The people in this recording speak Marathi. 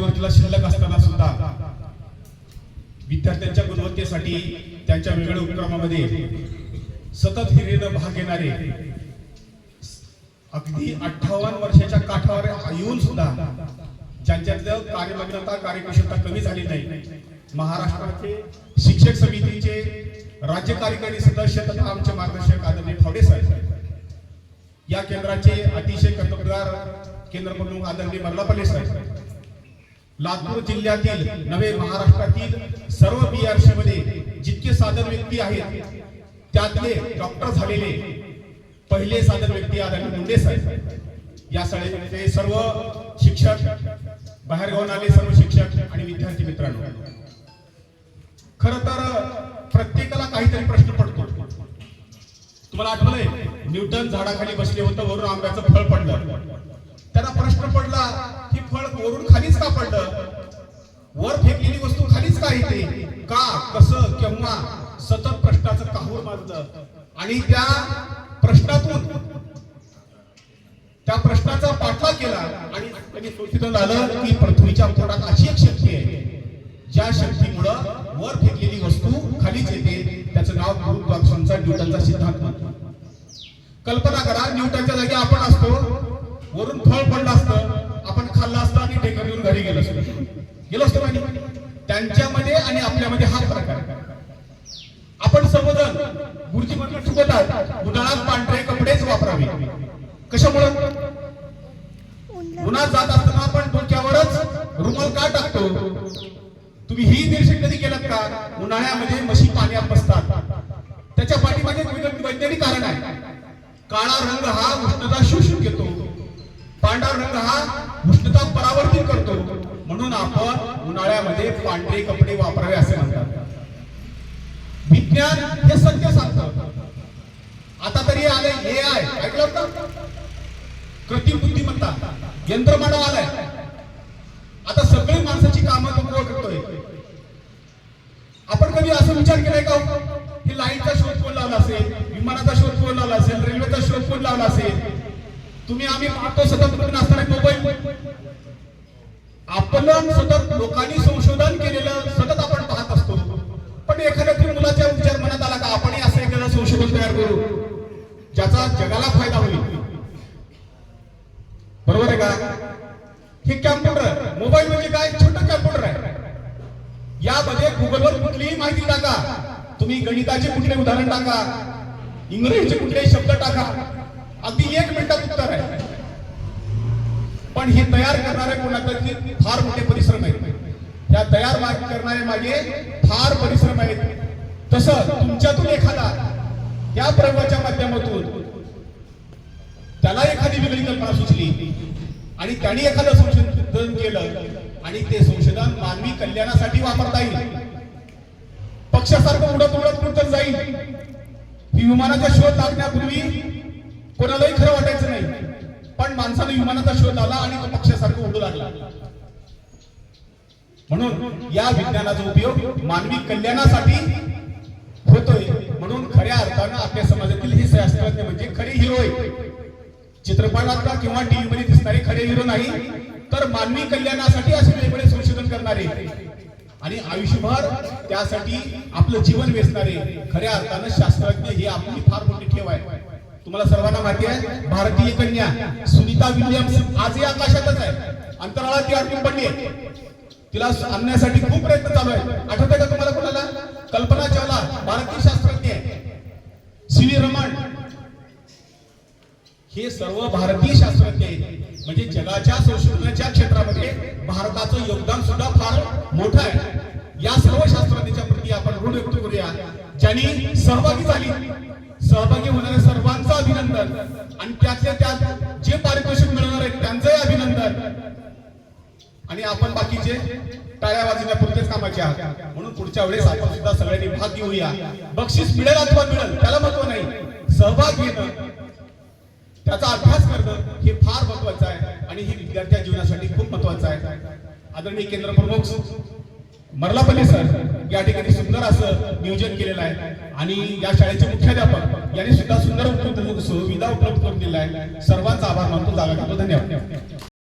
मध्यवर्तीला शिल्लक असताना सुद्धा विद्यार्थ्यांच्या गुणवत्तेसाठी त्यांच्या वेगळ्या उपक्रमामध्ये सतत हिरेनं भाग घेणारे अगदी अठ्ठावन्न वर्षाच्या काठावर येऊन सुद्धा ज्यांच्यातलं कार्यमग्नता कार्यकुशलता कमी झाली नाही महाराष्ट्राचे शिक्षक समितीचे राज्य कार्यकारी सदस्य तथा आमचे मार्गदर्शक आदरणीय फावडे साहेब या केंद्राचे अतिशय कर्तव्यगार केंद्र प्रमुख आदरणीय मल्लापल्ले साहेब लातूर जिल्ह्यातील नवे महाराष्ट्रातील सर्व बीआरसी मध्ये जितके साधन व्यक्ती आहेत त्यातले डॉक्टर झालेले पहिले साधन व्यक्ती आदरणीय मुंडे साहेब. या शाळेचे सर्व शिक्षक बाहेर गावून आले सर्व शिक्षक आणि विद्यार्थी मित्रांनो. खर तर प्रत्येकाला काहीतरी प्रश्न पडतो. तुम्हाला आठवलंय? न्यूटन झाडाखाली बसले होतं वरून आंब्याचं फळ पडलं. त्यांना प्रश्न पडला की फळ वरून खालीच का पडलं? वर फेकलेली वस्तू खालीच का येते का कसं केव्हा? सतत प्रश्नाचं काहूर मारलं आणि त्या प्रश्नातून त्या प्रश्नाचा पाठलाग केला आणि त्यांनी झालं की पृथ्वीच्या पोटात अशी एक शक्ती आहे. ज्या शक्तीमुळं वर फेकलेली वस्तू खालीच येते त्याचं नाव गुरुत्वाकर्षणचा न्यूटनचा सिद्धांत कल्पना करा न्यूटनच्या जागी आपण असतो. वरून फळ पडलं असतं आपण खाल्लं असतं आणि टेकर येऊन घरी गेलो असतो. गेलो असतो नाही? त्यांच्यामध्ये आणि आपल्यामध्ये हा फरक आहे. आपण सर्वजण गुरुजीमधून चुकतात उन्हाळ्यात पांढरे कपडेच वापरावे. कशामुळं? उन्हात जात असताना आपण डोक्यावरच रुमाल का टाकतो? तुम्ही ही निरीक्षण कधी केलं का? उन्हाळ्यामध्ये म्हशी पाण्यात बसतात. त्याच्या पाठीमागे वैज्ञानिक कारण आहे. काळा रंग हा उष्णता शोषून घेतो. पांढरा रंग हा उष्णता परावर्तित करतो. म्हणून आपण उन्हाळ्यामध्ये पांढरे कपडे वापरावे असे म्हणतात. विज्ञान हे सत्य सांगत. आता तरी आले ए आय ऐकलं होतं? कृत्रिम बुद्धिमत्ता यंत्रमानव आलाय. आता सगळी माणसाची कामं तो करतोय. आपण कधी असं विचार केलाय का हो? हे? लाईटचा शोध कोण लावला असेल विमानाचा शोध कोण लावला असेल रेल्वेचा शोध कोण लावला असेल? तुम्ही आम्ही पाहतो सतत असताना मोबाईल. आपण सतत लोकांनी संशोधन केलेलं सतत आपण पाहत असतो. पण एखाद्या तरी मुलाच्या विचार मनात आला का आपणही असं एखादं संशोधन तयार करू ज्याचा जगाला फायदा होईल. बरोबर आहे का? हे कॅम्प्युटर मोबाईल म्हणजे काय? छोटं कॅम्प्युटर आहे. यामध्ये गुगलवर कुठलीही माहिती टाका. तुम्ही गणिताचे कुठले उदाहरण टाका इंग्रजीचे कुठलेही शब्द टाका. अगदी एक मिनिटात उत्तर आहे. पण हे तयार करणाऱ्या कोणाकडे फार मोठे परिश्रम आहेत. या तयार मा- करणारे मागे फार परिश्रम आहेत. तसं तुमच्यातून एखादा या प्रयोगाच्या माध्यमातून त्याला एखादी वेगळी कल्पना सुचली आणि त्याने एखादं संशोधन केलं आणि ते संशोधन मानवी कल्याणासाठी वापरता येईल. पक्षासारखं उडत उडत कुठं जाईल? ही विमानाचा शोध लागण्यापूर्वी कोणालाही खरं वाटायचं नाही. पण माणसाने विमानाचा शोध लावला आणि तो पक्षासारखं उडू लागला. म्हणून या विज्ञानाचा उपयोग मानवी कल्याणासाठी होतोय. म्हणून खऱ्या अर्थानं आपल्या समाजातील हे शास्त्रज्ञ म्हणजे खरे हिरो आहे चित्रपटात किंवा टीव्ही मध्ये दिसणारे खरे हिरो नाही तर मानवी कल्याणासाठी असे वेगवेगळे संशोधन करणारे आणि आयुष्यभर त्यासाठी आपलं जीवन वेचणारे खऱ्या अर्थानं शास्त्रज्ञ ही आपली फार मोठी ठेव आहे. तुम्हाला सर्वांना माहिती आहे भारतीय कन्या सुनीता विल्यम्स आजही आकाशातच आहे. अंतराळात ती अडकून पडली आहे. तिला आणण्यासाठी खूप प्रयत्न चालू आहे. आठवतंय का तुम्हाला कोणाला? कल्पना चावला भारतीय शास्त्रज्ञ सी व्ही रमण. हे सर्व भारतीय शास्त्रज्ञ आहेत. म्हणजे जगाच्या संशोधनाच्या क्षेत्रामध्ये भारताचं योगदान सुद्धा फार मोठं आहे. या सर्व शास्त्र ज्यांनी सहभागी झाली. सहभागी होणाऱ्या सर्वांचं अभिनंदन. आणि त्यातल्या त्यात जे पारितोषिक मिळवणार आहेत त्यांचंही अभिनंदन. आणि आपण बाकीचे टाळ्या वाजवण्यापुरतेच कामाचे आहात म्हणून पुढच्या वेळेस आपण सुद्धा सगळ्यांनी भाग घेऊया. बक्षीस मिळेल अथवा मिळेल त्याला महत्त्व नाही. सहभाग घेणं त्याचा अभ्यास करणं हे फार महत्वाचं आहे. आणि हे विद्यार्थ्या जीवनासाठी खूप महत्वाचं आहे. आदरणीय केंद्र प्रमुख मरलापल्ली सर या ठिकाणी सुंदर असं नियोजन केलेलं आहे. आणि या शाळेचे मुख्याध्यापक यांनी सुद्धा सुंदर उपलब्ध सुविधा उपलब्ध करून दिल्या आहे. सर्वांचा आभार मानतो जागा घेतो. धन्यवाद.